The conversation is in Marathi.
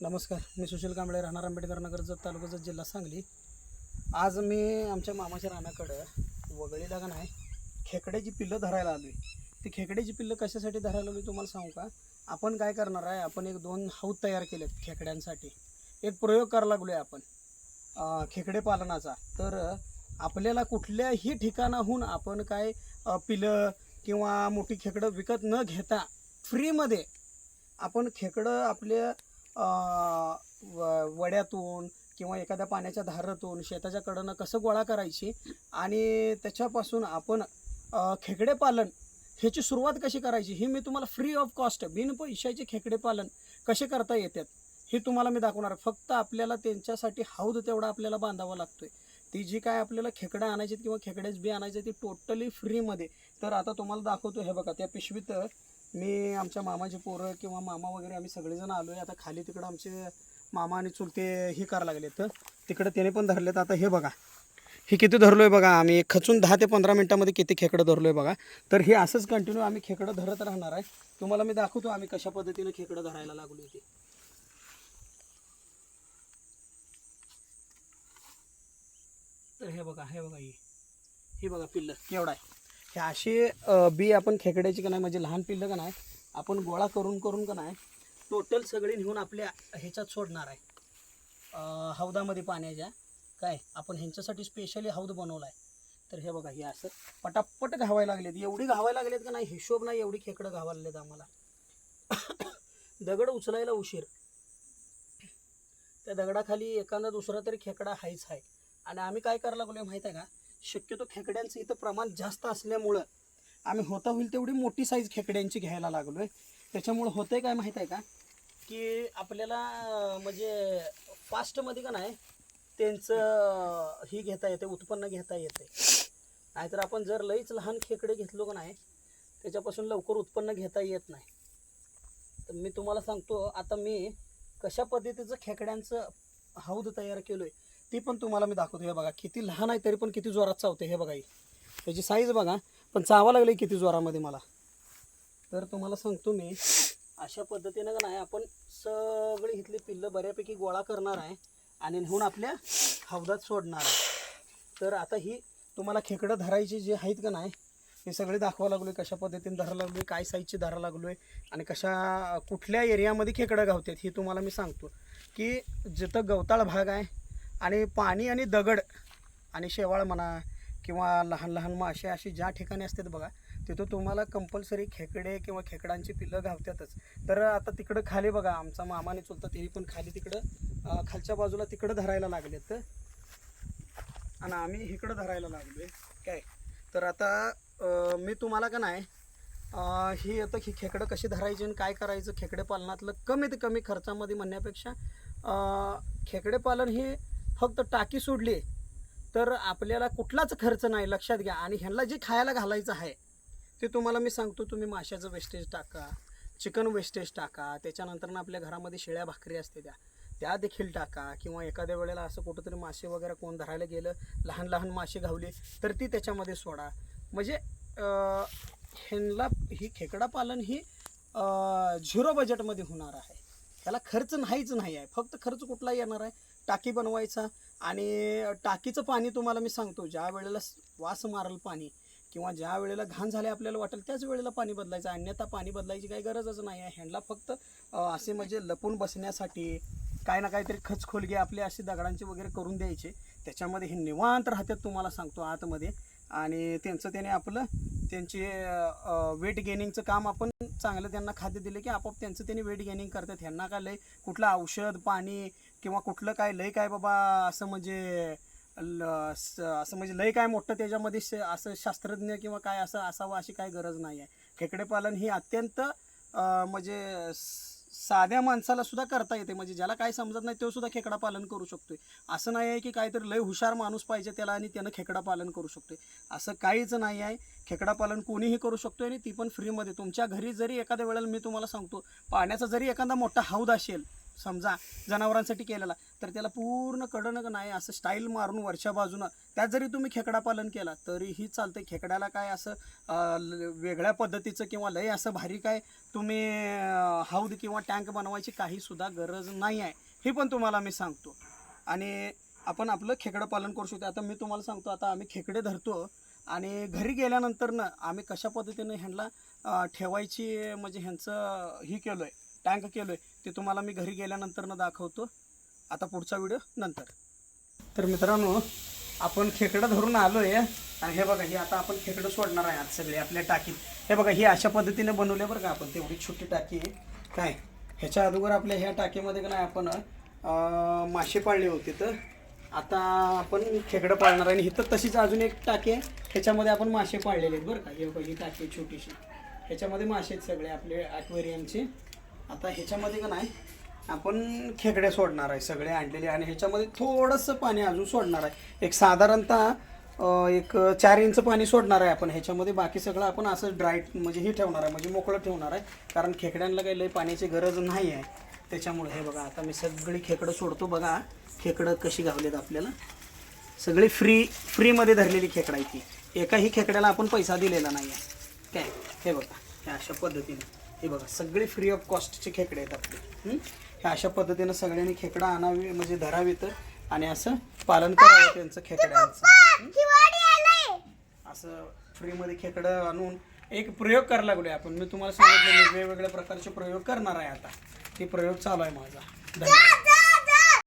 नमस्कार मी सुशील कांबळे राहणार आंबेडकर नगर जत तालुका जत जिल्हा सांगली. आज मी आमच्या मामाच्या रानाकडं वगळीला का नाही खेकड्याची पिल्लं धरायला आली ती खेकड्याची पिल्लं कशासाठी धरायला आलो तुम्हाला सांगू का? आपण काय करणार आहे आपण एक दोन हौद तयार केलेत खेकड्यांसाठी. एक प्रयोग करायला लागलो आहे आपण खेकडे पालनाचा. तर आपल्याला कुठल्याही ठिकाणाहून आपण काय पिलं किंवा मोठी खेकडं विकत न घेता फ्रीमध्ये आपण खेकडं आपल्या वड्यातून किंवा एखाद्या पाण्याच्या धारातून शेताच्या कडनं कसं गोळा करायची आणि त्याच्यापासून आपण खेकडे पालन ह्याची सुरुवात कशी करायची ही मी तुम्हाला फ्री ऑफ कॉस्ट बिन पैशाचे खेकडे पालन कसे करता येतात हे तुम्हाला मी दाखवणार फक्त आपल्याला त्यांच्यासाठी हौद तेवढा आपल्याला बांधावा लागतोय. ती जी काय आपल्याला खेकडं आणायची किंवा खेकडेच बी आणायचे ती टोटली फ्रीमध्ये तर आता तुम्हाला दाखवतो हे बघा त्या पिशवीत मी आमच्या मामाचे पोरं किंवा मामा वगैरे आम्ही सगळेजण आलो आहे आता खाली तिकडं आमचे मामा आणि चुलते हे करायला लागले तर तिकडं त्याने पण धरलेत. आता हे बघा. हे किती धरलो आहे बघा आम्ही. खचून दहा ते पंधरा मिनटामध्ये किती खेकडं धरलो आहे बघा. तर हे असंच कंटिन्यू आम्ही खेकडं धरत राहणार आहे. तुम्हाला मी दाखवतो आम्ही कशा पद्धतीने खेकडं धरायला लागलो ते. तर हे बघा हे बघा हे. हे बघा पिल्लर केवढा आहे? हे असे बी आपण खेकड्याची का नाही म्हणजे लहान पिल्लं का नाही आपण गोळा करून करून का नाही टोटल सगळी नेऊन आपल्या ह्याच्यात सोडणार आहे. हौदामध्ये पाण्याच्या काय आपण ह्यांच्यासाठी स्पेशली हौद बनवला आहे तर हे बघा हे असं पटापट घावायला लागलेत. एवढी घावायला लागलेत का नाही हिशोब नाही एवढी खेकडं घावायला लागलेत आम्हाला. दगड उचलायला उशीर. त्या दगडाखाली एखादा दुसरा तरी खेकडा हायच आहे. आणि आम्ही काय करायला लागलो माहीत आहे का? शक्यतो खेकड्यांचं इथं प्रमाण जास्त असल्यामुळं आम्ही होता होईल तेवढी मोठी साईज खेकड्यांची घ्यायला लागलो आहे त्याच्यामुळं होतंय काय माहीत आहे का? की आपल्याला म्हणजे फास्टमध्ये का नाही त्यांचं ही घेता येते उत्पन्न घेता येते. नाहीतर आपण जर लईच लहान खेकडे घेतलो का नाही त्याच्यापासून लवकर उत्पन्न घेता येत नाही. तर मी तुम्हाला सांगतो आता मी कशा पद्धतीचं खेकड्यांचं हौद तयार केलो आहे ती पण तुम्हाला मी दाखवतो. हे बघा किती लहान आहे तरी पण किती जोरात चावते हे बघा त्याची साईज बघा पण चावा लागली किती जोरामध्ये मला. तर तुम्हाला सांगतो मी अशा पद्धतीनं का नाही आपण सगळी इथली पिल्लं बऱ्यापैकी गोळा करणार आहे आणि नेऊन आपल्या हौदात सोडणार आहे. तर आता ही तुम्हाला खेकडं धरायची जी आहेत का नाही हे सगळे दाखवा लागलोय कशा पद्धतीने धरायला लागलोय काय साईजची धरायला लागलोय आणि कशा कुठल्या एरियामध्ये खेकडं गावतात हे तुम्हाला मी सांगतो. की जिथं गवताळ भाग आहे आणि पाणी आणि दगड आणि शेवाळ म्हणा किंवा लहान लहान मासे अशी ज्या ठिकाणी असतात बघा तिथं तुम्हाला कंपल्सरी खेकडे किंवा खेकडांची पिल्लं घावतातच तर आता तिकडं खाली बघा आमचा मामाने चुलता तेही पण खाली तिकडं खालच्या बाजूला तिकडं धरायला लागलेत. आणि आम्ही इकडं धरायला लागलोय. काय? तर आता मी तुम्हाला का नाही ही आता ही खेकडं कशी धरायची आणि काय करायचं खेकडे पालनातलं कमीत कमी खर्चामध्ये म्हणण्यापेक्षा खेकडे पालन हे फक्त टाकी सोडली तर आपल्याला कुठलाच खर्च नाही लक्षात घ्या. आणि ह्यांना जे खायला घालायचं आहे ते तुम्हाला मी सांगतो तुम्ही माशाचं वेस्टेज टाका चिकन वेस्टेज टाका त्याच्यानंतर ना आपल्या घरामध्ये शेळ्या भाकरी असते त्या त्या देखील टाका. किंवा एखाद्या वेळेला असं कुठंतरी मासे वगैरे कोण धरायला गेलं लहान लहान मासे घावले तर ती त्याच्यामध्ये सोडा. म्हणजे ह्यांना ही खेकडा पालन ही झिरो बजेटमध्ये होणार आहे. त्याला खर्च नाहीच नाही आहे. फक्त खर्च कुठला येणार आहे? टाकी बनवायचा आणि टाकीचं पाणी तुम्हाला मी सांगतो ज्या वेळेला वास मारल पाणी किंवा ज्या वेळेला घाण झाले आपल्याला वाटेल त्याच वेळेला पाणी बदलायचं. अन्यथा पाणी बदलायची काही गरजच नाही आहे. ह्यांना फक्त असे म्हणजे लपून बसण्यासाठी काय ना काहीतरी खचखोलगे आपले असे दगडांचे वगैरे करून द्यायचे. त्याच्यामध्ये हे निवांत राहतात तुम्हाला सांगतो आतमध्ये. आणि त्यांचं त्याने आपलं त्यांचे वेट गेनिंगचं काम आपण चांगलं त्यांना खाद्य दिलं की आपोआप त्यांचं त्यांनी वेट गेनिंग करतात. ह्यांना काय लय कुठलं औषध पाणी किंवा कुठलं काय लय काय बाबा असं म्हणजे ल- स- असं म्हणजे लय काय मोठं त्याच्यामध्ये श- असं शास्त्रज्ञ किंवा काय असं असावं अशी काही गरज नाही आहे खेकडे पालन ही अत्यंत म्हणजे साध्या माणसाला सुद्धा करता येते. म्हणजे ज्याला काय समजत नाही तो सुद्धा खेकडा पालन करू शकतोय. असं नाही आहे की काहीतरी लय हुशार माणूस पाहिजे त्याला आणि त्यानं खेकडा पालन करू शकतोय. असं काहीच नाही आहे. खेकडा पालन कोणीही करू शकतो आणि ती पण फ्रीमध्ये तुमच्या घरी जरी एखाद्या वेळेला मी तुम्हाला सांगतो पाण्याचा जरी एखादा मोठा हौद असेल समजा जनावरांसाठी केलेला. तर त्याला पूर्ण कडणं नाही असं स्टाईल मारून वरच्या बाजूनं त्यात जरी तुम्ही खेकडा पालन केला तरीही चालतंय. खेकड्याला काय असं वेगळ्या पद्धतीचं किंवा लय असं भारी काय तुम्ही हौद किंवा टँक बनवायची काही सुद्धा गरज नाही आहे. हे पण तुम्हाला मी सांगतो. आणि आपण आपलं खेकडं पालन करू शकतो. आता मी तुम्हाला सांगतो आता आम्ही खेकडे धरतो आणि घरी गेल्यानंतर ना आम्ही कशा पद्धतीने ह्यांना ठेवायची म्हणजे ह्यांचं ही केलं आहे टँक केलं आहे ते तुम्हाला मी घरी गेल्यानंतरनं दाखवतो. आता पुढचा व्हिडिओ नंतर. तर मित्रांनो आपण खेकडं धरून आलो आहे आणि हे बघा हे आता आपण खेकडं सोडणार आहे आज सगळे आपल्या टाकीत. हे बघा ही अशा पद्धतीने बनवले बरं का आपण. तेवढी छोटी टाकी काय? ह्याच्या अगोदर आपल्या ह्या टाकीमध्ये का नाही आपण मासे पाळले होते तर. आता आपण खेकडं पाळणार आहे. आणि इथं तशीच अजून एक टाकी आहे. ह्याच्यामध्ये आपण मासे पाळलेले आहेत बरं का. हे बघा ही टाकी छोटीशी. ह्याच्यामध्ये मासे आहेत सगळे आपले ॲक्वेरियमचे आता ह्याच्यामध्ये का नाही आपण खेकडे सोडणार आहे सगळे आणलेले आणि ह्याच्यामध्ये थोडंसं पाणी अजून सोडणार आहे. एक साधारणतः एक चार इंच पाणी सोडणार आहे आपण ह्याच्यामध्ये. बाकी सगळं आपण असं ड्राय म्हणजे हे ठेवणार आहे म्हणजे मोकळं ठेवणार आहे. कारण खेकड्यांना काही लई पाण्याची गरज नाही आहे. त्याच्यामुळे हे बघा आता मी सगळी खेकडं सोडतो बघा. खेकडं कशी घावलेत आपल्याला. सगळी फ्री फ्रीमध्ये धरलेली खेकडं आहे ती. एकाही खेकड्याला आपण पैसा दिलेला नाही आहे काय? हे बघा हे अशा पद्धतीने. हे बघा सगळे फ्री ऑफ कॉस्टचे खेकडे आहेत आपले. हं? अशा पद्धतीनं सगळ्यांनी खेकडा आणावी म्हणजे धरावी तर. आणि असं पालन करावं त्यांचं खेकड्यांचं? असं फ्रीमध्ये खेकडं आणून एक प्रयोग करायला लागलोय आपण. मी तुम्हाला सांगितलं वेगवेगळ्या प्रकारचे प्रयोग करणार आहे आता. ते प्रयोग चालू आहे माझा. धन्यवाद.